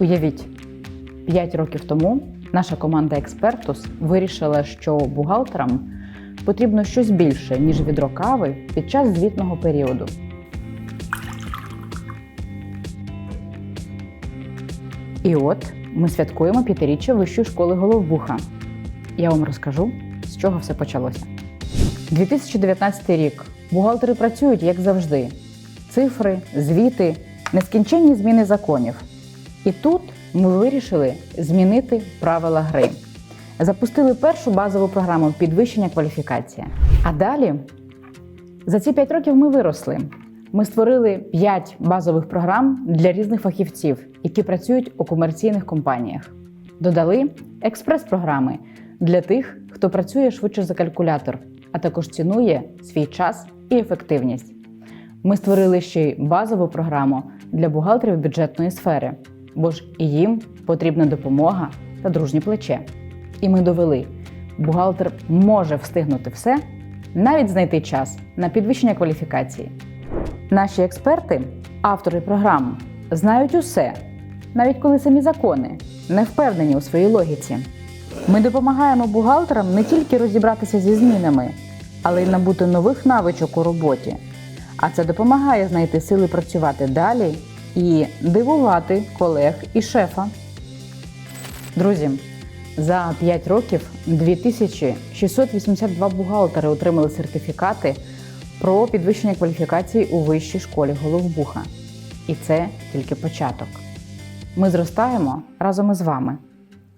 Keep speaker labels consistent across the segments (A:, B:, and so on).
A: Уявіть, 5 років тому наша команда Експертус вирішила, що бухгалтерам потрібно щось більше, ніж відро кави під час звітного періоду. І от ми святкуємо п'ятиріччя Вищої школи Головбуха. Я вам розкажу, з чого все почалося. 2019 рік. Бухгалтери працюють як завжди: цифри, звіти, нескінченні зміни законів. І тут ми вирішили змінити правила гри. Запустили першу базову програму підвищення кваліфікації. А далі за ці 5 років ми виросли. Ми створили 5 базових програм для різних фахівців, які працюють у комерційних компаніях. Додали експрес-програми для тих, хто працює швидше за калькулятор, а також цінує свій час і ефективність. Ми створили ще й базову програму для бухгалтерів бюджетної сфери, бо ж і їм потрібна допомога та дружні плече. І ми довели, бухгалтер може встигнути все, навіть знайти час на підвищення кваліфікації. Наші експерти, автори програм, знають усе, навіть коли самі закони не впевнені у своїй логіці. Ми допомагаємо бухгалтерам не тільки розібратися зі змінами, але й набути нових навичок у роботі. А це допомагає знайти сили працювати далі і дивувати колег і шефа. Друзі, за 5 років 2682 бухгалтери отримали сертифікати про підвищення кваліфікації у вищій школі Головбуха. І це тільки початок. Ми зростаємо разом із вами.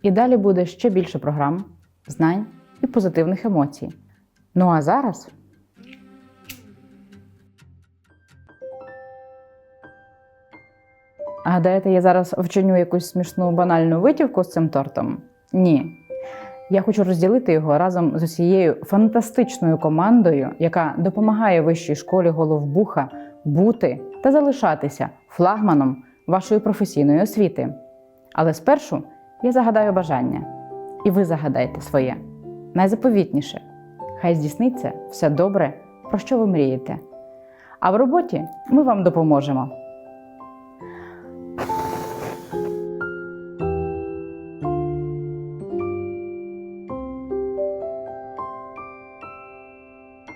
A: І далі буде ще більше програм, знань і позитивних емоцій. Ну а зараз Гадаєте, я зараз вчиню якусь смішну банальну витівку з цим тортом? Ні. Я хочу розділити його разом з усією фантастичною командою, яка допомагає вищій школі головбуха бути та залишатися флагманом вашої професійної освіти. Але спершу я загадаю бажання, і ви загадайте своє. Найзаповітніше хай здійсниться все добре, про що ви мрієте. А в роботі ми вам допоможемо.